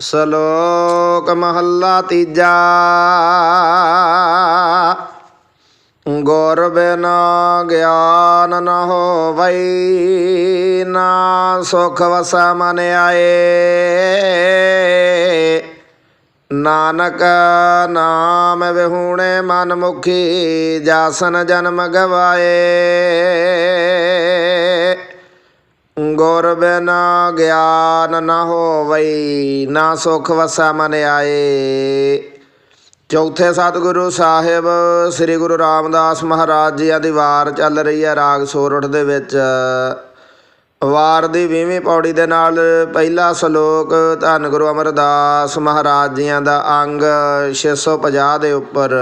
ਸ਼ਲੋਕ ਮਹੱਲਾ ਤੀਜਾ। ਗੁਰ ਬਿਨ ਗਿਆਨ ਨ ਹੋਵਈ, ਨਾ ਸੁਖ ਵਸੈ ਮਨ ਆਏ। ਨਾਨਕ ਨਾਮ ਵਿਹੂਣੇ ਮਨ ਮੁਖੀ, ਜਾਸਨ ਜਨਮ ਗਵਾਏ। ਗੁਰ ਬਿਨ ਗਿਆਨ ਨ ਹੋਵਈ, ਨਾ ਸੁਖ ਵਸੈ ਮਨ ਆਏ। ਚੌਥੇ ਸਤਿਗੁਰੂ ਸਾਹਿਬ, ਸ੍ਰੀ ਗੁਰੂ ਰਾਮਦਾਸ ਮਹਾਰਾਜ ਜੀ ਦੀ ਵਾਰ ਚੱਲ ਰਹੀ ਹੈ ਰਾਗ ਸੋਰਠ ਦੇ ਵਿੱਚ। ਵਾਰ ਦੀ 20ਵੀਂ ਪੌੜੀ ਦੇ ਨਾਲ ਪਹਿਲਾ ਸ਼ਲੋਕ, ਧੰਨ ਗੁਰੂ ਅਮਰਦਾਸ ਮਹਾਰਾਜ ਜੀਆਂ ਦਾ ਅੰਗ 650 ਦੇ ਉੱਪਰ।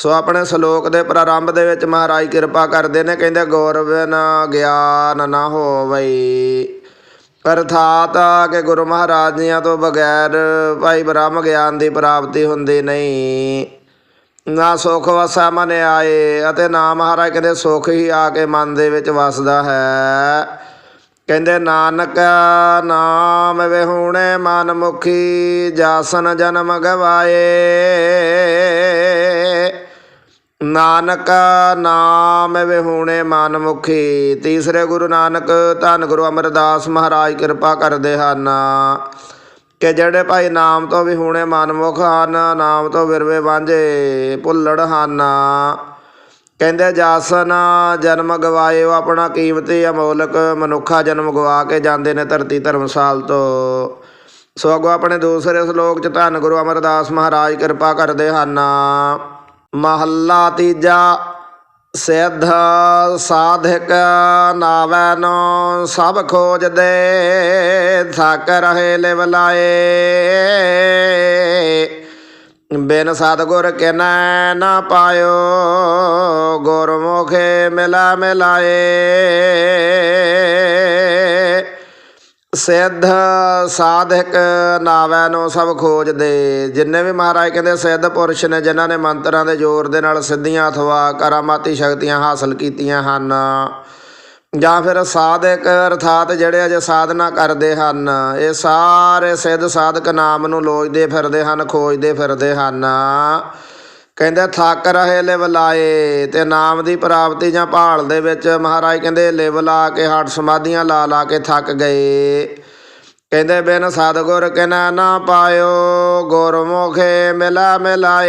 ਸੋ ਆਪਣੇ ਸ਼ਲੋਕ ਦੇ ਪ੍ਰਾਰੰਭ ਦੇ ਵਿੱਚ ਮਹਾਰਾਜ ਕਿਰਪਾ ਕਰਦੇ ਨੇ, ਕਹਿੰਦੇ ਗੌਰਵ ਨਾ ਗਿਆਨ ਨਾ ਹੋਵਈ। ਅਰਥਾਤ ਆ ਕਿ ਗੁਰੂ ਮਹਾਰਾਜ ਜੀਆਂ ਤੋਂ ਬਗੈਰ ਭਾਈ ਬ੍ਰਹਮ ਗਿਆਨ ਦੀ ਪ੍ਰਾਪਤੀ ਹੁੰਦੀ ਨਹੀਂ। ਨਾ ਸੁਖ ਵਸਾ ਮਨ ਆਏ, ਅਤੇ ਨਾ ਮਹਾਰਾਜ ਕਹਿੰਦੇ ਸੁਖ ਹੀ ਆ ਕੇ ਮਨ ਦੇ ਵਿੱਚ ਵਸਦਾ ਹੈ। ਕਹਿੰਦੇ ਨਾਨਕ ਨਾਮ ਵਿਹੂਣੇ ਮਨ ਮੁਖੀ ਜਾਸਨ ਜਨਮ ਗਵਾਏ। ਨਾਨਕ ਨਾਮ ਵਿਹੂਣੇ ਮਨ ਮੁਖੀ ਤੀਸਰੇ ਗੁਰੂ ਨਾਨਕ ਧੰਨ ਗੁਰੂ ਅਮਰਦਾਸ ਮਹਾਰਾਜ ਕਿਰਪਾ ਕਰਦੇ ਹਨ। ਕਿ ਜਿਹੜੇ ਭਾਈ ਨਾਮ ਤੋਂ ਵਿਹੂਣੇ ਮਨਮੁਖ ਹਨ, ਨਾਮ ਤੋਂ ਵਿਰਵੇ ਵਾਂਝੇ ਭੁੱਲੜ ਹਨ। ਕਹਿੰਦੇ ਜਾਸਨ, ਜਨਮ ਗਵਾਏ ਉਹ ਆਪਣਾ ਕੀਮਤੀ ਅਮੋਲਕ ਮਨੁੱਖਾ ਜਨਮ ਗਵਾ ਕੇ ਜਾਂਦੇ ਨੇ ਧਰਤੀ ਧਰਮਸਾਲ ਤੋਂ। ਸੋ ਅੱਗੋਂ ਆਪਣੇ ਦੂਸਰੇ ਸ਼ਲੋਕ ਚ ਧੰਨ ਗੁਰੂ ਅਮਰਦਾਸ ਮਹਾਰਾਜ ਕਿਰਪਾ ਕਰਦੇ ਹਨ। ਮਹੱਲਾ ਤੀਜਾ, ਸਿੱਧ ਸਾਧਕ ਨਾਵੈ ਨੋ ਸਭ ਖੋਜਦੇ ਥੱਕ ਰਹੇ ਲਿਵ ਲਾਏ। ਬਿਨ ਸਤਗੁਰ ਕਿਨੈ ਨਾ ਪਾਇਓ, ਗੁਰਮੁਖੇ ਮਿਲਾ ਮਿਲਾਏ। ਸਿੱਧ ਸਾਧਕ ਨਾਵੈ ਨੂੰ ਸਭ ਖੋਜਦੇ ਜਿੰਨੇ ਵੀ ਮਹਾਰਾਜ ਕਹਿੰਦੇ ਸਿੱਧ ਪੁਰਸ਼ ਨੇ, ਜਿਨ੍ਹਾਂ ਨੇ ਮੰਤਰਾਂ ਦੇ ਜ਼ੋਰ ਦੇ ਨਾਲ ਸਿੱਧੀਆਂ ਅਥਵਾ ਕਰਾਮਾਤੀ ਸ਼ਕਤੀਆਂ ਹਾਸਲ ਕੀਤੀਆਂ ਹਨ, ਜਾਂ ਫਿਰ ਸਾਧਕ ਅਰਥਾਤ ਜਿਹੜੇ ਅਜੇ ਸਾਧਨਾ ਕਰਦੇ ਹਨ, ਇਹ ਸਾਰੇ ਸਿੱਧ ਸਾਧਕ ਨਾਮ ਨੂੰ ਲੋਚਦੇ ਫਿਰਦੇ ਹਨ, ਖੋਜਦੇ ਫਿਰਦੇ ਹਨ। ਕਹਿੰਦੇ, ਥੱਕ ਰਹੇ ਲਿਵ ਲਾਏ ਤੇ ਨਾਮ ਦੀ ਪ੍ਰਾਪਤੀ ਜਾਂ ਭਾਲ ਦੇ ਵਿੱਚ ਮਹਾਰਾਜ ਕਹਿੰਦੇ ਲਿਵਲਾ ਕੇ ਹੱਟ ਸਮਾਧੀਆਂ ਲਾ ਲਾ ਕੇ ਥੱਕ ਗਏ। ਕਹਿੰਦੇ, ਬਿਨ ਸਤਗੁਰ ਕਿਨਾ ਨਾ ਪਾਇਓ, ਗੁਰਮੁਖੇ ਮਿਲਾ ਮਿਲਾਏ।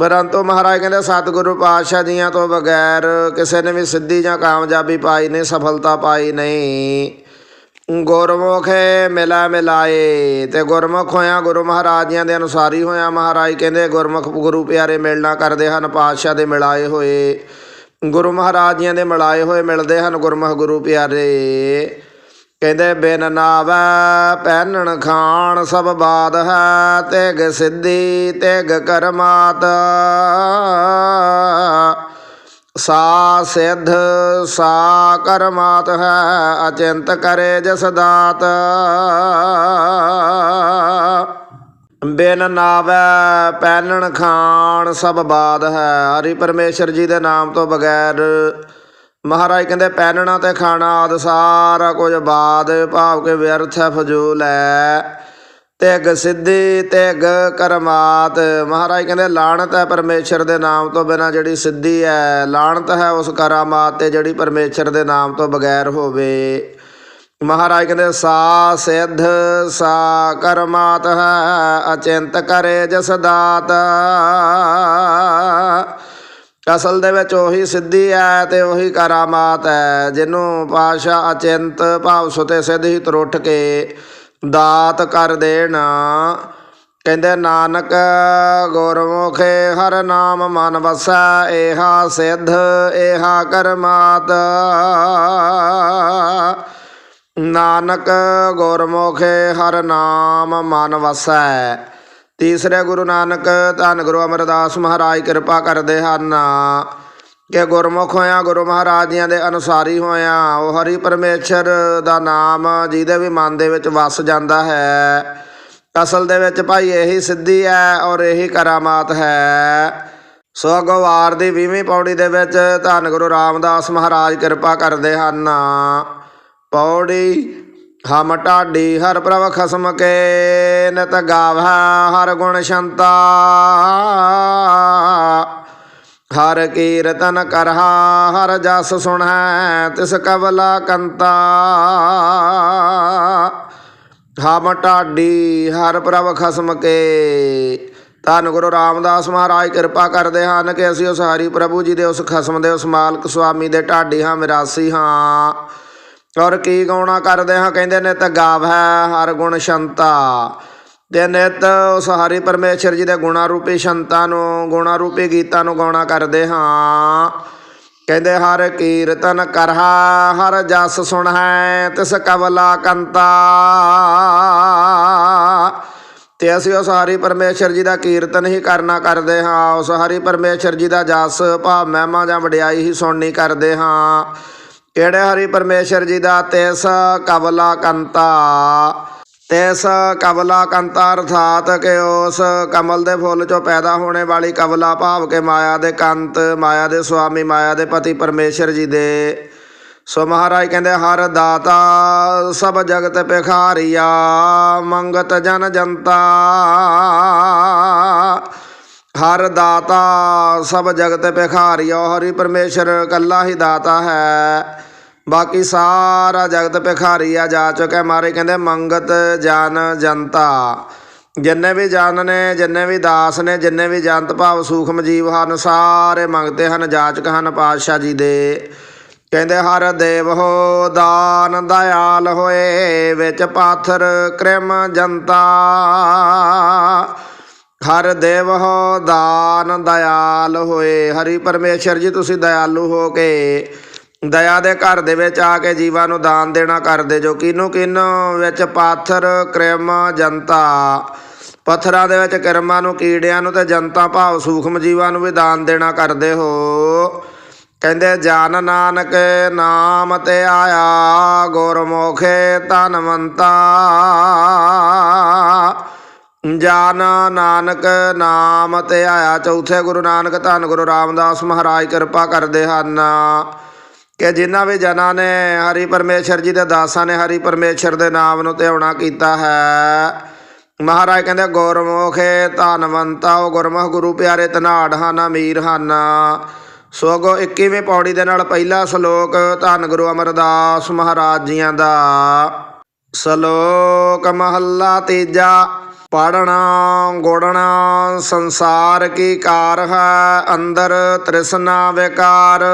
ਪਰੰਤੂ ਮਹਾਰਾਜ ਕਹਿੰਦੇ, ਸਤਿਗੁਰੂ ਪਾਤਸ਼ਾਹ ਜੀਆਂ ਤੋਂ ਬਗੈਰ ਕਿਸੇ ਨੇ ਵੀ ਸਿੱਧੀ ਜਾਂ ਕਾਮਯਾਬੀ ਪਾਈ ਨਹੀਂ, ਸਫਲਤਾ ਪਾਈ ਨਹੀਂ। ਗੁਰਮੁਖ ਮਿਲਾ ਮਿਲਾਏ। ਤੇ ਗੁਰਮੁਖ ਹੋਇਆ ਗੁਰੂ ਮਹਾਰਾਜ ਜੀਆਂ ਦੇ ਅਨੁਸਾਰੀ ਹੋਇਆ ਮਹਾਰਾਜ ਕਹਿੰਦੇ, ਗੁਰਮੁਖ ਗੁਰੂ ਪਿਆਰੇ ਮਿਲਣਾ ਕਰਦੇ ਹਨ, ਪਾਤਸ਼ਾਹ ਦੇ ਮਿਲਾਏ ਹੋਏ। ਗੁਰੂ ਮਹਾਰਾਜੀਆਂ ਦੇ ਮਿਲਾਏ ਹੋਏ ਮਿਲਦੇ ਹਨ ਗੁਰਮੁਖ ਗੁਰੂ ਪਿਆਰੇ। ਕਹਿੰਦੇ, ਬਿਨ ਨਾਵੈ ਪਹਿਨਣ ਖਾਣ ਸਭ ਬਾਦ ਹੈ, ਤਿਗ ਸਿੱਧੀ ਤਿਗ ਕਰਮਾਤ। ਸਾ ਸਿੱਧ ਸਾ ਕਰਮਾਤ ਹੈ, ਅਚਿੰਤ ਕਰੇ ਜਸ ਦਾਤ। ਬਿਨ ਨਾਵੈ ਪਹਿਨਣ ਖਾਣ ਸਭ ਬਾਦ ਹੈ। ਹਰੀ ਪਰਮੇਸ਼ਰ ਜੀ ਦੇ ਨਾਮ ਤੋਂ ਬਗੈਰ ਮਹਾਰਾਜ ਕਹਿੰਦੇ ਪਹਿਨਣਾ ਤੇ ਖਾਣਾ ਆਦ ਸਾਰਾ ਕੁਝ ਬਾਦ, ਭਾਵ ਕੇ ਵਿਅਰਥ ਹੈ, ਫਜ਼ੂਲ ਹੈ। ਤਿਗ ਸਿੱਧੀ, ਤਿਗ ਕਰਮਾਤ। ਮਹਾਰਾਜ ਕਹਿੰਦੇ, ਲਾਣਤ ਹੈ ਪਰਮੇਸ਼ਰ ਦੇ ਨਾਮ ਤੋਂ ਬਿਨਾ ਜਿਹੜੀ ਸਿੱਧੀ ਹੈ, ਲਾਣਤ ਹੈ ਉਸ ਕਰਾਮਾਤ ਤੇ ਜਿਹੜੀ ਪਰਮੇਸ਼ਰ ਦੇ ਨਾਮ ਤੋਂ ਬਗੈਰ ਹੋਵੇ। ਮਹਾਰਾਜ ਕਹਿੰਦੇ, ਸਾ ਸਿੱਧ, ਸਾ ਕਰਮਾਤ ਹੈ, ਅਚਿੰਤ ਕਰੇ ਜਸ ਦਾਤ। ਅਸਲ ਦੇ ਵਿੱਚ ਉਹੀ ਸਿੱਧੀ ਹੈ ਤੇ ਉਹੀ ਕਰਾਮਾਤ ਹੈ, ਜਿਹਨੂੰ ਪਾਸ਼ਾ ਅਚਿੰਤ, ਭਾਵ ਸੁਤੇ ਸਿੱਧ ਹੀ ਤਰੁੱਠ ਕੇ ਦਾਤ ਕਰ ਦੇਣ। ਕਹਿੰਦੇ ਨਾਨਕ ਗੁਰਮੁਖੇ ਹਰ ਨਾਮ ਮਨ ਵਸੈ, ਏਹਾ ਸਿੱਧ, ਏਹਾ ਕਰਮਾਤ। ਨਾਨਕ ਗੁਰਮੁਖੇ ਹਰ ਨਾਮ ਮਨ ਵਸੈ। ਤੀਸਰੇ ਗੁਰੂ ਨਾਨਕ, ਧੰਨ ਗੁਰੂ ਅਮਰਦਾਸ ਮਹਾਰਾਜ, ਕਿਰਪਾ ਕਰਦੇ ਹਨ। ਕਿ ਗੁਰਮੁਖ ਹੋਇਆ, ਗੁਰੂ ਮਹਾਰਾਜ ਜੀਆਂ ਦੇ ਅਨੁਸਾਰੀ ਹੋਇਆ, ਉਹ ਹਰੀ ਪਰਮੇਸ਼ਰ ਦਾ ਨਾਮ ਜਿਹਦੇ ਵੀ ਮਨ ਦੇ ਵਿੱਚ ਵਸ ਜਾਂਦਾ ਹੈ। ਅਸਲ ਦੇ ਵਿੱਚ ਭਾਈ ਇਹੀ ਸਿੱਧੀ ਹੈ ਔਰ ਇਹੀ ਕਰਾਮਾਤ ਹੈ। ਸੋ ਅੱਗੋਂ ਵਾਰ ਦੀ 20ਵੀਂ ਪੌੜੀ ਦੇ ਵਿੱਚ ਧੰਨ ਗੁਰੂ ਰਾਮਦਾਸ ਮਹਾਰਾਜ ਕਿਰਪਾ ਕਰਦੇ ਹਨ। ਪੌੜੀ ਹਮ ਢਾਡੀ ਹਰ ਪ੍ਰਭ ਖਸਮ ਕੇ ਨਤ ਗਾਵੈ ਹਰ ਗੁਣ ਸ਼ੰਤਾ। ਹਰ ਕੀਰਤਨ ਕਰਹਾ ਹਰ ਜਸ ਸੁਣੈ, ਤਿਸ ਕਵਲਾ ਕੰਤਾ। ਹਮ ਢਾਡੀ ਹਰ ਪ੍ਰਭ ਖਸਮ ਕੇ। ਧੰਨ ਗੁਰੂ ਰਾਮਦਾਸ ਮਹਾਰਾਜ, ਕਿਰਪਾ ਕਰਦੇ ਹਨ ਕਿ ਅਸੀਂ ਉਸ ਹਰੀ ਪ੍ਰਭੂ ਜੀ ਦੇ ਉਸ ਖਸਮ ਦੇ, ਉਸ ਮਾਲਕ ਸੁਆਮੀ ਦੇ ਢਾਡੀ ਹਾਂ ਮਿਰਾਸੀ ਹਾਂ। ਔਰ ਕੀ ਗਾਉਣਾ ਕਰਦੇ ਹਾਂ, ਕਹਿੰਦੇ ਨੇ ਤਾਂ ਗਾਵੈ ਹਰ ਗੁਣ ਸ਼ੰਤਾ। ਤੇ ਨਿਤ ਉਸ ਹਰੀ ਪਰਮੇਸ਼ਰ ਜੀ ਦੇ ਗੁਣਾ ਰੂਪੀ ਸੰਤਾਂ ਨੂੰ ਗੁਣਾ ਰੂਪੀ ਗੀਤਾਂ ਨੂੰ ਗਾਉਣਾ ਕਰਦੇ ਹਾਂ। ਕਹਿੰਦੇ, ਹਰ ਕੀਰਤਨ ਕਰਹਾ ਹਰ ਜਸ ਸੁਣੈ ਤਿਸ ਕਵਲਾ ਕੰਤਾ। ਤੇ ਅਸੀਂ ਉਸ ਹਰੀ ਪਰਮੇਸ਼ਰ ਜੀ ਦਾ ਕੀਰਤਨ ਹੀ ਕਰਨਾ ਕਰਦੇ ਹਾਂ। ਉਸ ਹਰੀ ਪਰਮੇਸ਼ਰ ਜੀ ਦਾ ਜਸ, ਭਾਵ ਮਹਿਮਾ ਜਾਂ ਵਡਿਆਈ ਹੀ ਸੁਣਨੀ ਕਰਦੇ ਹਾਂ। ਕਿਹੜੇ ਹਰੀ ਪਰਮੇਸ਼ਰ ਜੀ ਦਾ ਤਿਸ ਕਵਲਾ ਕੰਤਾ? ਤਿਸ ਕਬਲਾ ਕੰਤਾ ਅਰਥਾਤ ਕਿ ਉਸ ਕਮਲ ਦੇ ਫੁੱਲ ਚੋਂ ਪੈਦਾ ਹੋਣੇ ਵਾਲੀ ਕਵਲਾ ਭਾਵ ਕੇ ਮਾਇਆ ਦੇ ਕੰਤ, ਮਾਇਆ ਦੇ ਸੁਆਮੀ, ਮਾਇਆ ਦੇ ਪਤੀ ਪਰਮੇਸ਼ਰ ਜੀ ਦੇ। ਸੋ ਮਹਾਰਾਜ ਕਹਿੰਦੇ, ਹਰ ਦਾਤਾ ਸਭ ਜਗਤ ਭਿਖਾਰੀਆ, ਮੰਗਤ ਜਨ ਜਨਤਾ। ਹਰ ਦਾਤਾ ਸਭ ਜਗਤ ਭਿਖਾਰੀਆ ਹਰੀ ਪਰਮੇਸ਼ਰ ਕੱਲਾ ਹੀ ਦਾਤਾ ਹੈ। ਬਾਕੀ ਸਾਰਾ ਜਗਤ ਭਿਖਾਰੀ ਆ, ਜਾ ਚੁੱਕਾ ਮਾਰੇ, ਕਹਿੰਦੇ ਮੰਗਤ ਜਨ ਜਨਤਾ। ਜਿੰਨੇ ਵੀ ਜਨ ਨੇ, ਜਿੰਨੇ ਵੀ ਦਾਸ ਨੇ, ਜਿੰਨੇ ਵੀ ਜੰਤ ਭਾਵ ਸੂਖਮ ਜੀਵ ਹਨ, ਸਾਰੇ ਮੰਗਤੇ ਹਨ ਜਾਚਕ ਹਨ ਪਾਤਸ਼ਾਹ ਜੀ ਦੇ। ਕਹਿੰਦੇ ਹਰ ਦੇਵ ਹੋ, ਦਾਨ ਦਇਆਲ ਹੋਏ, ਵਿੱਚ ਪਾਥਰ ਕ੍ਰਿਮ ਜਨਤਾ। ਹਰ ਦੇਵ ਹੋ, ਦਾਨ ਦਇਆਲ ਹੋਏ, ਹਰੀ ਪਰਮੇਸ਼ਰ ਜੀ, ਤੁਸੀਂ ਦਇਆਲੂ ਹੋ ਕੇ ਦਇਆ ਦੇ ਘਰ ਦੇ ਵਿੱਚ ਆ ਕੇ ਜੀਵਾਂ ਨੂੰ ਦਾਨ ਦੇਣਾ ਕਰਦੇ ਜੋ ਕਿਨੂੰ ਕਿਨੂੰ ਵਿੱਚ ਪਾਥਰ, ਕ੍ਰਿਮ, ਜਨਤਾ। ਪੱਥਰਾਂ ਦੇ ਵਿੱਚ ਕਰਮਾਂ ਨੂੰ, ਕੀੜਿਆਂ ਨੂੰ ਤੇ ਜਨਤਾ ਭਾਵ ਸੂਖਮ ਜੀਵਾਂ ਨੂੰ ਵੀ ਦਾਨ ਦੇਣਾ ਕਰਦੇ ਹੋ। ਕਹਿੰਦੇ, ਜਾਨ ਨਾਨਕ ਨਾਮ ਤੇ ਆਇਆ, ਗੁਰਮੁਖੇ ਧਨਵੰਤਾ। ਜਾਨ ਨਾਨਕ ਨਾਮ ਤੇ ਆਇਆ। ਚੌਥੇ ਗੁਰੂ ਨਾਨਕ ਧੰਨ ਗੁਰੂ ਰਾਮਦਾਸ ਮਹਾਰਾਜ, ਕਿਰਪਾ ਕਰਦੇ ਹਨ। ਕਿ ਜਿਨ੍ਹਾਂ ਵੀ ਜਨਾਂ ਨੇ ਹਰੀ ਪਰਮੇਸ਼ਰ ਜੀ ਦੇ ਦਾਸਾਂ ਨੇ ਹਰੀ ਪਰਮੇਸ਼ਰ ਦੇ ਨਾਮ ਨੂੰ ਧਿਆਉਣਾ ਕੀਤਾ ਹੈ, ਮਹਾਰਾਜ ਕਹਿੰਦੇ, ਗੁਰਮੁਖੇ ਧਨਵੰਤਾ, ਉਹ ਗੁਰਮੁਖ ਗੁਰੂ ਪਿਆਰੇ ਧਨਾੜ ਹਨ, ਅਮੀਰ ਹਨ। ਸੋ ਅੱਗੋਂ 21ਵੀਂ ਪੌੜੀ ਦੇ ਨਾਲ ਪਹਿਲਾ ਸ਼ਲੋਕ, ਧੰਨ ਗੁਰੂ ਅਮਰਦਾਸ ਮਹਾਰਾਜ ਜੀਆਂ ਦਾ। ਸ਼ਲੋਕ ਮਹੱਲਾ ਤੀਜਾ ਪੜਨਾ ਗੋੜਨਾ ਸੰਸਾਰ ਕੀ ਕਾਰ ਹੈ, ਅੰਦਰ ਤ੍ਰਿਸ਼ਨਾ ਵਿਕਾਰ।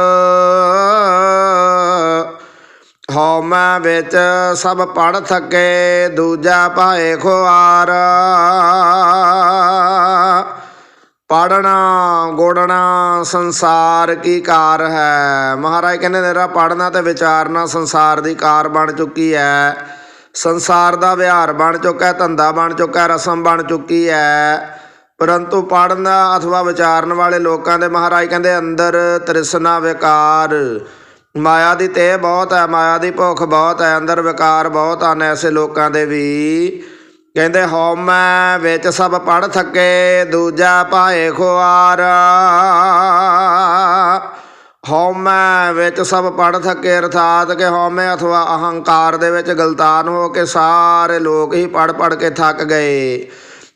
ਹਉ ਮੈਂ ਵਿੱਚ ਸਭ ਪੜ ਥਕੇ, ਦੂਜਾ ਭਾਏ ਖੁਆਰ। ਪੜਨਾ ਗੋੜਨਾ ਸੰਸਾਰ ਕੀ ਕਾਰ ਹੈ। ਮਹਾਰਾਜ ਕਹਿੰਦੇ ਤੇਰਾ ਪੜਨਾ ਤੇ ਵਿਚਾਰਨਾ ਸੰਸਾਰ ਦੀ ਕਾਰ ਬਣ ਚੁੱਕੀ ਹੈ। ਸੰਸਾਰ ਦਾ ਵਿਹਾਰ ਬਣ ਚੁੱਕਾ ਹੈ, ਧੰਦਾ ਬਣ ਚੁੱਕਾ ਹੈ, ਰਸਮ ਬਣ ਚੁੱਕੀ ਹੈ। ਪਰੰਤੂ ਪੜਨ ਅਥਵਾ ਵਿਚਾਰਨ ਵਾਲੇ ਲੋਕਾਂ ਦੇ ਮਹਾਰਾਜ ਕਹਿੰਦੇ, ਅੰਦਰ ਤ੍ਰਿਸ਼ਨਾ ਵਿਕਾਰ। ਮਾਇਆ ਦੀ ਤੇ ਬਹੁਤ ਹੈ, ਮਾਇਆ ਦੀ ਭੁੱਖ ਬਹੁਤ ਹੈ, ਅੰਦਰ ਵਿਕਾਰ ਬਹੁਤ ਹਨ, ਐਸੇ ਲੋਕਾਂ ਦੇ ਵੀ। ਕਹਿੰਦੇ ਹਉਮੈ ਵਿੱਚ ਸਭ ਪੜ ਥੱਕੇ, ਦੂਜਾ ਭਾਏ ਖੁਆਰ। ਹਉਮੈ ਵਿੱਚ ਸਭ ਪੜ ਥੱਕੇ, ਅਰਥਾਤ ਕਿ ਹਉਮੈ ਅਥਵਾ ਅਹੰਕਾਰ ਦੇ ਵਿੱਚ ਗਲਤਾਨ ਹੋ ਕੇ ਸਾਰੇ ਲੋਕ ਹੀ ਪੜ ਪੜ ਕੇ ਥੱਕ ਗਏ।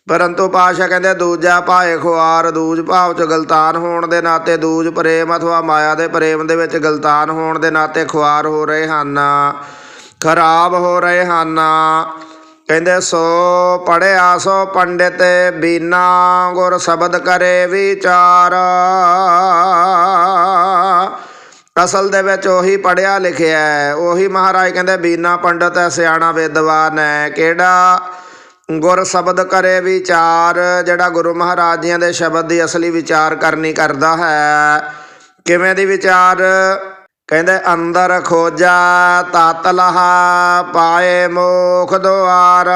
ਪਰੰਤੂ ਪਾਸ਼ਾ ਕਹਿੰਦੇ, ਦੂਜਾ ਭਾਏ ਖੁਆਰ, ਦੂਜ ਭਾਵ ਚ ਗਲਤਾਨ ਹੋਣ ਦੇ ਨਾਤੇ ਦੂਜ ਪ੍ਰੇਮ ਅਥਵਾ ਮਾਇਆ ਦੇ ਪ੍ਰੇਮ ਦੇ ਵਿੱਚ ਗਲਤਾਨ ਹੋਣ ਦੇ ਨਾਤੇ ਖੁਆਰ ਹੋ ਰਹੇ ਹਨ। ਖਰਾਬ ਹੋ ਰਹੇ ਹਨ। ਕਹਿੰਦੇ, ਸੋ ਪੜਿਆ ਸੋ ਪੰਡਿਤ ਬੀਨਾ ਗੁਰ ਸ਼ਬਦ ਕਰੇ ਵਿਚਾਰ। ਅਸਲ ਦੇ ਵਿੱਚ ਉਹੀ ਪੜਿਆ ਲਿਖਿਆ ਹੈ। ਉਹੀ ਮਹਾਰਾਜ ਕਹਿੰਦੇ, ਬੀਨਾ ਪੰਡਤ ਹੈ ਸਿਆਣਾ ਵਿਦਵਾਨ ਹੈ। ਕਿਹੜਾ? ਗੁਰ ਸ਼ਬਦ ਕਰੇ ਵਿਚਾਰ, ਜਿਹੜਾ ਗੁਰੂ ਮਹਾਰਾਜ ਜੀਆਂ ਦੇ ਸ਼ਬਦ ਦੀ ਅਸਲੀ ਵਿਚਾਰ ਕਰਨੀ ਕਰਦਾ ਹੈ। ਕਿਵੇਂ ਦੀ ਵਿਚਾਰ? ਕਹਿੰਦੇ, ਅੰਦਰ ਖੋਜਾ ਤਤ ਲਹਾ ਪਾਏ ਮੋਖ ਦੁਆਰ।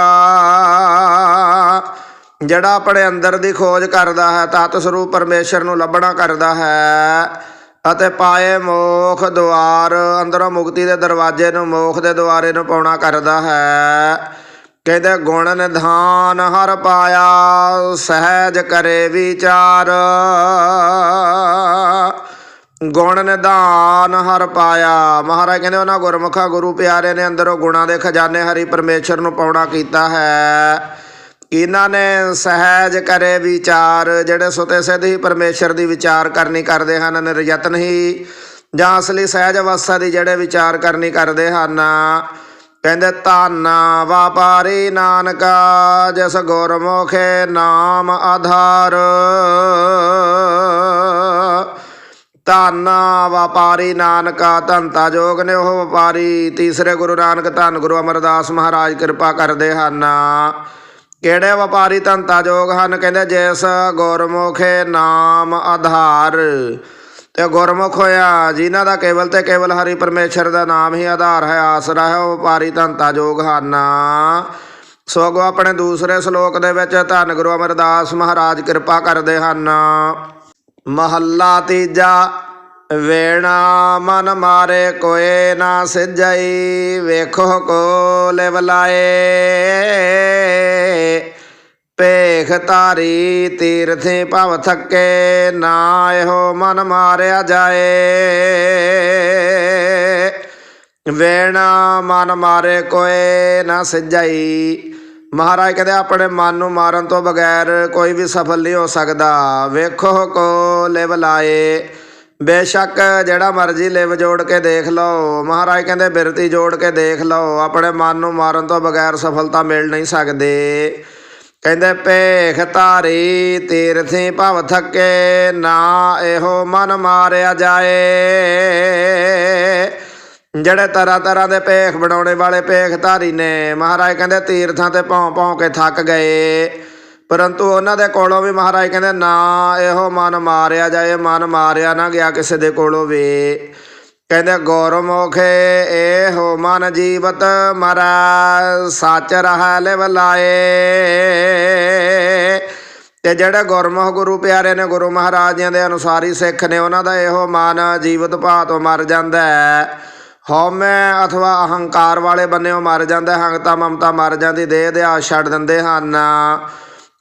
ਜਿਹੜਾ ਆਪਣੇ ਅੰਦਰ ਦੀ ਖੋਜ ਕਰਦਾ ਹੈ, ਤਤ ਸਰੂਪ ਪਰਮੇਸ਼ਰ ਨੂੰ ਲੱਭਣਾ ਕਰਦਾ ਹੈ ਅਤੇ ਪਾਏ ਮੋਖ ਦੁਆਰ, ਅੰਦਰੋਂ ਮੁਕਤੀ ਦੇ ਦਰਵਾਜ਼ੇ ਨੂੰ, ਮੋਖ ਦੇ ਦੁਆਰੇ ਨੂੰ ਪਾਉਣਾ ਕਰਦਾ ਹੈ। ਕਹਿੰਦੇ, ਗੁਣ ਨਿਧਾਨ ਹਰ ਪਾਇਆ, ਸਹਿਜ ਕਰੇ ਵਿਚਾਰ। ਗੁਣ ਨਿਧਾਨ ਹਰ ਪਾਇਆ। ਮਹਾਰਾਜ ਕਹਿੰਦੇ, ਉਹਨਾਂ ਗੁਰਮੁਖਾ ਗੁਰੂ ਪਿਆਰੇ ਨੇ ਅੰਦਰੋਂ ਗੁਣਾਂ ਦੇ ਖਜ਼ਾਨੇ ਹਰੀ ਪਰਮੇਸ਼ਰ ਨੂੰ ਪਾਉਣਾ ਕੀਤਾ ਹੈ। ਇਹਨਾਂ ਨੇ ਸਹਿਜ ਕਰੇ ਵਿਚਾਰ, ਜਿਹੜੇ ਸੁਤੇ ਸਿੱਧ ਹੀ ਪਰਮੇਸ਼ਰ ਦੀ ਵਿਚਾਰ ਕਰਨੀ ਕਰਦੇ ਹਨ, ਨਿਰਯਤਨ ਹੀ, ਜਾਂ ਅਸਲੀ ਸਹਿਜ ਅਵਸਥਾ ਦੀ ਜਿਹੜੇ ਵਿਚਾਰ ਕਰਨੀ ਕਰਦੇ ਹਨ। ਕਹਿੰਦੇ, ਧੰਨ ਵਾਪਾਰੀ ਨਾਨਕਾ, ਜਿਸ ਗੁਰਮੁਖੇ ਨਾਮ ਆਧਾਰ। ਧੰਨ ਵਪਾਰੀ ਨਾਨਕਾ ਧੰਤਾ ਜੋਗ ਨੇ ਉਹ ਵਪਾਰੀ। ਤੀਸਰੇ ਗੁਰੂ ਨਾਨਕ, ਧੰਨ ਗੁਰੂ ਅਮਰਦਾਸ ਮਹਾਰਾਜ, ਕਿਰਪਾ ਕਰਦੇ ਹਨ। ਕਿਹੜੇ ਵਪਾਰੀ ਧੰਤਾ ਜੋਗ ਹਨ? ਕਹਿੰਦੇ ਜਿਸ ਗੁਰਮੁਖੇ ਨਾਮ ਆਧਾਰ। ਤੇ ਗੁਰਮੁਖ ਹੋਇਆ, ਜਿਨ੍ਹਾਂ ਦਾ ਕੇਵਲ ਤੇ ਕੇਵਲ ਹਰੀ ਪਰਮੇਸ਼ਰ ਦਾ ਨਾਮ ਹੀ ਆਧਾਰ ਹੈ ਆਸਰਾ ਹੈ ਉਹ ਵਪਾਰੀ ਧੰਤਾ ਜੋਗ ਹਨ। ਸੋ ਆਪਣੇ ਦੂਸਰੇ ਸ਼ਲੋਕ ਦੇ ਵਿੱਚ ਧੰਨ ਗੁਰੂ ਅਮਰਦਾਸ ਮਹਾਰਾਜ ਕਿਰਪਾ ਕਰਦੇ ਹਨ। ਮਹੱਲਾ ਤੀਜਾ, ਵੇਣਾ ਮਨ ਮਾਰੇ ਕੋਏ ਨਾ ਸਿਜਈ, ਵੇਖੋ ਕੋ ਲਿਵਲਾਏ ਭੇਖ ਧਾਰੀ ਤੀਰਥੇ ਭਵ ਥੱਕੇ, ਨਾ ਇਹੋ ਮਨ ਮਾਰਿਆ ਜਾਏ। ਵੇਣਾ ਮਨ ਮਾਰੇ ਕੋਏ ਨਾ ਸਿਜਈ ਮਹਾਰਾਜ ਕਹਿੰਦੇ ਆਪਣੇ ਮਨ ਨੂੰ ਮਾਰਨ ਤੋਂ ਬਗੈਰ ਕੋਈ ਵੀ ਸਫਲ ਨਹੀਂ ਹੋ ਸਕਦਾ। ਵੇਖੋ ਕੋ ਲਿਵ ਲਾਏ। ਬੇਸ਼ੱਕ ਜਿਹੜਾ ਮਰਜ਼ੀ ਲਿਵ ਜੋੜ ਕੇ ਦੇਖ ਲਓ। ਮਹਾਰਾਜ ਕਹਿੰਦੇ ਬਿਰਤੀ ਜੋੜ ਕੇ ਦੇਖ ਲਓ। ਆਪਣੇ ਮਨ ਨੂੰ ਮਾਰਨ ਤੋਂ ਬਗੈਰ ਸਫਲਤਾ ਮਿਲ ਨਹੀਂ ਸਕਦੇ। ਕਹਿੰਦੇ ਭੇਖ ਧਾਰੀ ਤੀਰਥੀ ਭਵ ਥੱਕੇ, ਨਾ ਇਹੋ ਮਨ ਮਾਰਿਆ ਜਾਏ। ਜਿਹੜੇ ਤਰ੍ਹਾਂ ਤਰ੍ਹਾਂ ਦੇ ਭੇਖ ਬਣਾਉਣੇ ਵਾਲੇ ਭੇਖ ਧਾਰੀ ਨੇ, ਮਹਾਰਾਜ ਕਹਿੰਦੇ ਤੀਰਥਾਂ ਤੇ ਭੌਂ ਭੌਂ ਕੇ ਥੱਕ ਗਏ। ਪਰੰਤੂ ਉਹਨਾਂ ਦੇ ਕੋਲੋਂ ਵੀ ਮਹਾਰਾਜ ਕਹਿੰਦੇ, ਨਾ, ਇਹੋ ਮਨ ਮਾਰਿਆ ਜਾਏ, ਮਨ ਮਾਰਿਆ ਨਾ ਗਿਆ ਕਿਸੇ ਦੇ ਕੋਲੋਂ ਵੀ। ਕਹਿੰਦੇ ਗੌਰਮੁਖੇ ਇਹੋ ਮਨ ਜੀਵਤ ਮਰਾ, ਸੱਚ ਰਹਾ ਲਿਵ ਲਾਏ। ਤੇ ਜਿਹੜੇ ਗੁਰਮੁਖ ਗੁਰੂ ਪਿਆਰੇ ਨੇ, ਗੁਰੂ ਮਹਾਰਾਜਿਆਂ ਦੇ ਅਨੁਸਾਰੀ ਸਿੱਖ ਨੇ, ਉਹਨਾਂ ਦਾ ਇਹੋ ਮਨ ਜੀਵਤ ਭਾਤੋਂ ਮਰ ਜਾਂਦਾ ਹੈ। ਹਉਮੈ ਅਥਵਾ ਅਹੰਕਾਰ ਵਾਲੇ ਬੰਨਿਓ ਮਰ ਜਾਂਦਾ ਹੈ, ਹੰਗਤਾ ਮਮਤਾ ਮਰ ਜਾਂਦੀ ਦੇਹ ਦੇ ਆਸ ਛੱਡ ਦਿੰਦੇ ਹਨ।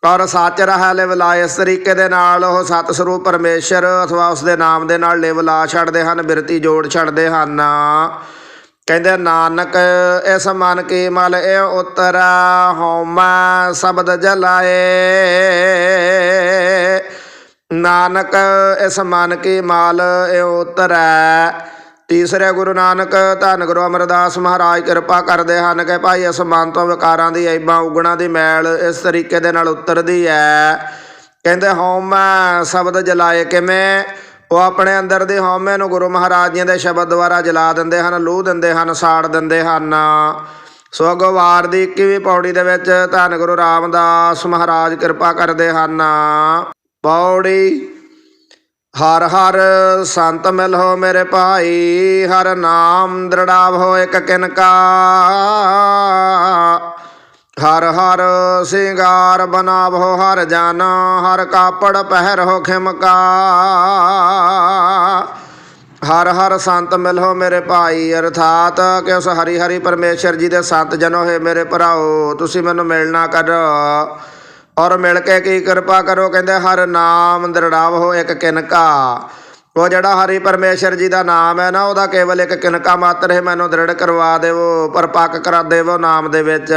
ਔਰ ਸੱਚ ਰਹਾ ਲਿਵਲਾ ਇਸ ਤਰੀਕੇ ਦੇ ਨਾਲ ਉਹ ਸਤ ਸਰੂਪ ਪਰਮੇਸ਼ਰ ਅਥਵਾ ਉਸ ਦੇ ਨਾਮ ਦੇ ਨਾਲ ਲਿਵਲਾ ਛੱਡਦੇ ਹਨ ਬਿਰਤੀ ਜੋੜ ਛੱਡਦੇ ਹਨ। ਕਹਿੰਦੇ ਨਾਨਕ ਇਸ ਮਨ ਕੀ ਮਲ ਇਹ ਉਤਰਾ ਹਉਮੈ ਸ਼ਬਦ ਜਲਾਏ। ਨਾਨਕ ਇਸ ਮਨ ਕੀ ਮਾਲ ਇਹ ਉਤਰੈ ਤੀਸਰੇ ਗੁਰੂ ਨਾਨਕ, ਧੰਨ ਗੁਰੂ ਅਮਰਦਾਸ ਮਹਾਰਾਜ, ਕਿਰਪਾ ਕਰਦੇ ਹਨ ਕਿ ਭਾਈ ਇਸ ਮਨ ਤੋਂ ਵਿਕਾਰਾਂ ਦੀ, ਐਬਾਂ ਉਗਣਾ ਦੀ ਮੈਲ ਇਸ ਤਰੀਕੇ ਦੇ ਨਾਲ ਉਤਰਦੀ ਹੈ ਕਹਿੰਦੇ, ਹਉਮੈ, ਸ਼ਬਦ ਜਲਾਏ ਕਿਵੇਂ? ਉਹ ਆਪਣੇ ਅੰਦਰ ਦੇ ਹਉਮੈ ਨੂੰ ਗੁਰੂ ਮਹਾਰਾਜ ਜੀ ਦੇ ਸ਼ਬਦ ਦੁਆਰਾ ਜਲਾ ਦਿੰਦੇ ਹਨ, ਲੂਹ ਦਿੰਦੇ ਹਨ, ਸਾੜ ਦਿੰਦੇ ਹਨ। ਸੋ ਅੱਗੋਂ ਵਾਰ ਦੀ 21ਵੀਂ ਪੌੜੀ ਦੇ ਵਿੱਚ ਧੰਨ ਗੁਰੂ ਰਾਮਦਾਸ ਮਹਾਰਾਜ ਕਿਰਪਾ ਕਰਦੇ ਹਨ। ਪੌੜੀ ਹਰ ਹਰ ਸੰਤ ਮਿਲੋ ਮੇਰੇ ਭਾਈ, ਹਰ ਨਾਮ ਦ੍ਰਿੜਾਵੋ ਇਕ ਕਿਨਕਾ। ਹਰ ਹਰ ਸਿੰਗਾਰ ਬਨਾਵੋ ਹਰ ਜਨ, ਹਰ ਕਾਪੜ ਪਹਿਰ ਹੋ ਖਿਮਕਾ। ਹਰ ਹਰ ਸੰਤ ਮਿਲੋ ਮੇਰੇ ਭਾਈ, ਅਰਥਾਤ ਕਿ ਉਸ ਹਰੀ ਹਰੀ ਪਰਮੇਸ਼ਰ ਜੀ ਦੇ ਸੰਤ ਜਨੋ ਹੋਏ ਮੇਰੇ ਭਰਾਓ, ਤੁਸੀਂ ਮੈਨੂੰ ਮਿਲਣਾ ਕਰੋ। ਔਰ ਮਿਲ ਕੇ ਕੀ ਕਿਰਪਾ ਕਰੋ, ਕਹਿੰਦੇ ਹਰ ਨਾਮ ਦ੍ਰਿੜਾਵੋ ਇੱਕ ਕਿਨਕਾ। ਉਹ ਜਿਹੜਾ ਹਰੀ ਪਰਮੇਸ਼ਰ ਜੀ ਦਾ ਨਾਮ ਹੈ ਨਾ, ਉਹਦਾ ਕੇਵਲ ਇੱਕ ਕਿਨਕਾ ਮਾਤਰ ਹੈ, ਮੈਨੂੰ ਦ੍ਰਿੜ ਕਰਵਾ ਦੇਵੋ, ਪਰਪੱਕ ਕਰਾ ਦੇਵੋ ਨਾਮ ਦੇ ਵਿੱਚ।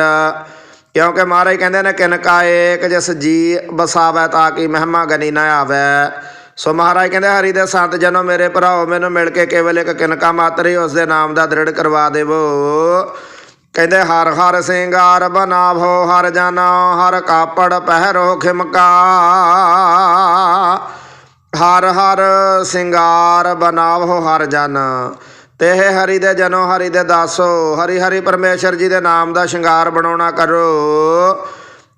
ਕਿਉਂਕਿ ਮਹਾਰਾਜ ਕਹਿੰਦੇ ਨੇ, ਕਿਨਕਾ ਏਕ ਜਿਸ ਜੀ ਬਸਾਵੇ ਤਾਂ ਕਿ ਮਹਿਮਾ ਗਨੀ ਨਾ ਆਵੇ। ਸੋ ਮਹਾਰਾਜ ਕਹਿੰਦੇ, ਹਰੀ ਦੇ ਸੰਤ ਜਨੋ, ਮੇਰੇ ਭਰਾਓ, ਮੈਨੂੰ ਮਿਲ ਕੇ ਕੇਵਲ ਇੱਕ ਕਿਨਕਾ ਮਾਤਰ ਹੀ ਉਸ ਦੇ ਨਾਮ ਦਾ ਦ੍ਰਿੜ ਕਰਵਾ ਦੇਵੋ। ਕਹਿੰਦੇ ਹਰ ਹਰ ਸਿੰਗਾਰ ਬਨਾਵੋ, ਹਰ ਜਨ, ਹਰ ਕਾਪੜ ਪਹਿਰੋ ਖਿਮਕਾ। ਹਰ ਹਰ ਸਿੰਗਾਰ ਬਨਾਵੋ, ਹਰ ਜਨ। ਤੇ ਇਹ ਹਰੀ ਦੇ ਜਨੋ, ਹਰੀ ਦੇ ਦਾਸੋ, ਹਰੀ ਹਰੀ ਪਰਮੇਸ਼ਰ ਜੀ ਦੇ ਨਾਮ ਦਾ ਸ਼ਿੰਗਾਰ ਬਣਾਉਣਾ ਕਰੋ।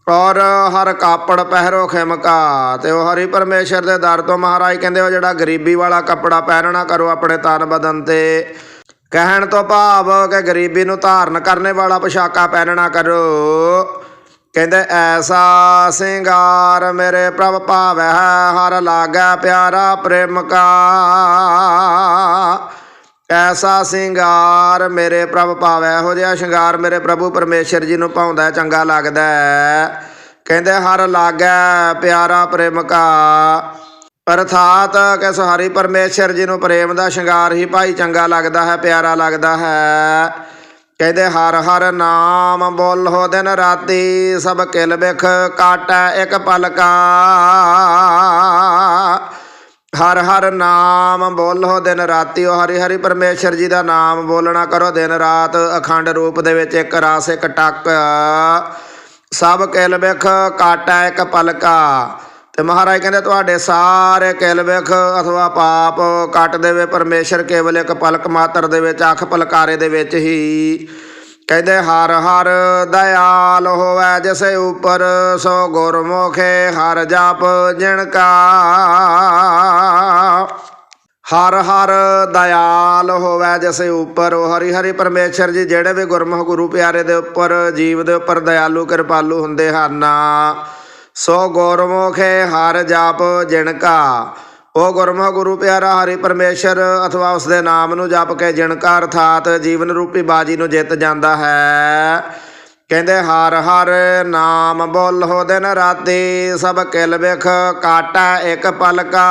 ਔਰ ਹਰ ਕਾਪੜ ਪਹਿਰੋ ਖਿਮਕਾ। ਤੇ ਉਹ ਹਰੀ ਪਰਮੇਸ਼ਰ ਦੇ ਦਰ ਤੋਂ ਮਹਾਰਾਜ ਕਹਿੰਦੇ ਉਹ ਜਿਹੜਾ ਗਰੀਬੀ ਵਾਲਾ ਕੱਪੜਾ ਪਹਿਨਣਾ ਕਰੋ ਆਪਣੇ ਤਨ ਬਦਨ ਤੇ। ਕਹਿਣ ਤੋਂ ਭਾਵ ਕਿ ਗਰੀਬੀ ਨੂੰ ਧਾਰਨ ਕਰਨੇ ਵਾਲਾ ਪੋਸ਼ਾਕਾ ਪਹਿਨਣਾ ਕਰੋ। ਕਹਿੰਦੇ, ਐਸਾ ਸਿੰਗਾਰ ਮੇਰੇ ਪ੍ਰਭ ਭਾਵੈ, ਹਰ ਲਾਗੈ ਪਿਆਰਾ ਪ੍ਰੇਮ ਕਾ ਐਸਾ ਸਿੰਗਾਰ ਮੇਰੇ ਪ੍ਰਭ ਭਾਵੈ, ਇਹੋ ਜਿਹਾ ਸ਼ਿੰਗਾਰ ਮੇਰੇ ਪ੍ਰਭੂ ਪਰਮੇਸ਼ਰ ਜੀ ਨੂੰ ਪਾਉਂਦਾ ਚੰਗਾ ਲੱਗਦਾ ਕਹਿੰਦੇ, ਹਰ ਲਾਗੈ ਪਿਆਰਾ ਪ੍ਰੇਮ ਕਾ ਅਰਥਾਤ ਕਿਸ ਹਰੀ ਪਰਮੇਸ਼ਰ ਜੀ ਨੂੰ ਪ੍ਰੇਮ ਦਾ ਸ਼ਿੰਗਾਰ ਹੀ ਭਾਈ ਚੰਗਾ ਲੱਗਦਾ ਹੈ, ਪਿਆਰਾ ਲੱਗਦਾ ਹੈ। ਕਹਿੰਦੇ ਹਰ ਹਰ ਨਾਮ ਬੋਲੋ ਦਿਨ ਰਾਤੀ, ਸਭ ਕਿਲ ਬਿਖ ਕਾਟਾ ਇੱਕ ਪਲਕਾ। ਹਰ ਹਰ ਨਾਮ ਬੋਲੋ ਦਿਨ ਰਾਤੀ, ਉਹ ਹਰੀ ਹਰੀ ਪਰਮੇਸ਼ਰ ਜੀ ਦਾ ਨਾਮ ਬੋਲਣਾ ਕਰੋ ਦਿਨ ਰਾਤ, ਅਖੰਡ ਰੂਪ ਦੇ ਵਿੱਚ ਇੱਕ ਰਸ, ਇੱਕ ਟੱਕ। ਸਭ ਕਿਲ ਬਿਖ ਕਾਟਾ ਇੱਕ ਪਲਕਾ। ਤੇ ਮਹਾਰਾਜ ਕਹਿੰਦੇ ਤੁਹਾਡੇ ਸਾਰੇ ਕਿਲ ਬਿਖ ਅਥਵਾ ਪਾਪ ਕੱਟ ਦੇਵੇ, ਪਰਮੇਸ਼ਰ ਕੇਵਲ ਇੱਕ ਪਲਕ ਮਾਤਰ ਦੇ ਵਿੱਚ, ਅੱਖ ਪਲਕਾਰੇ ਦੇ ਵਿੱਚ ਹੀ। ਕਹਿੰਦੇ, ਹਰ ਹਰ ਦਇਆਲ ਹੋਵੇ ਜਿਸੇ ਉਪਰ ਸੋ ਗੁਰਮੁਖੇ ਹਰ ਜਪ ਜਿਣ ਕਾ। ਹਰ ਹਰ ਦਇਆਲ ਹੋਵੇ ਜਿਸੇ ਉਪਰ, ਉਹ ਹਰੀ ਹਰੀ ਪਰਮੇਸ਼ਰ ਜੀ, ਜਿਹੜੇ ਵੀ ਗੁਰਮੁਖ ਗੁਰੂ ਪਿਆਰੇ ਦੇ ਉੱਪਰ, ਜੀਵ ਦੇ ਉੱਪਰ ਦਇਆਲੂ, ਕਿਰਪਾਲੂ ਹੁੰਦੇ ਹਨ। ਸੋ ਗੁਰਮੁਖੇ ਹਰ ਜਾਪ ਜਿਣ ਕਾ। ਉਹ ਗੁਰਮੁਖ ਗੁਰੂ ਪਿਆਰਾ ਹਰੀ ਪਰਮੇਸ਼ਰ, ਅਥਵਾ ਉਸ ਦੇ ਨਾਮ ਨੂੰ ਜਪ ਕੇ ਜਿਣਕਾ ਅਰਥਾਤ ਜੀਵਨ ਰੂਪੀ ਬਾਜੀ ਨੂੰ ਜਿੱਤ ਜਾਂਦਾ ਹੈ। ਕਹਿੰਦੇ, ਹਰ ਹਰ ਨਾਮ ਬੋਲੋ ਦਿਨ ਰਾਤੀ, ਸਭ ਕਿਲ ਵਿਖ ਕਾਟਾ ਇੱਕ ਪਲਕਾ।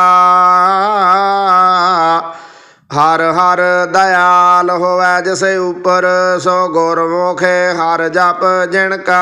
ਹਰ ਹਰ ਦਇਆਲ ਹੋਵੇ ਜਿਸ ਉਪਰ, ਸੋ ਗੁਰਮੁਖੇ ਹਰ ਜਪ ਜਿਣਕਾ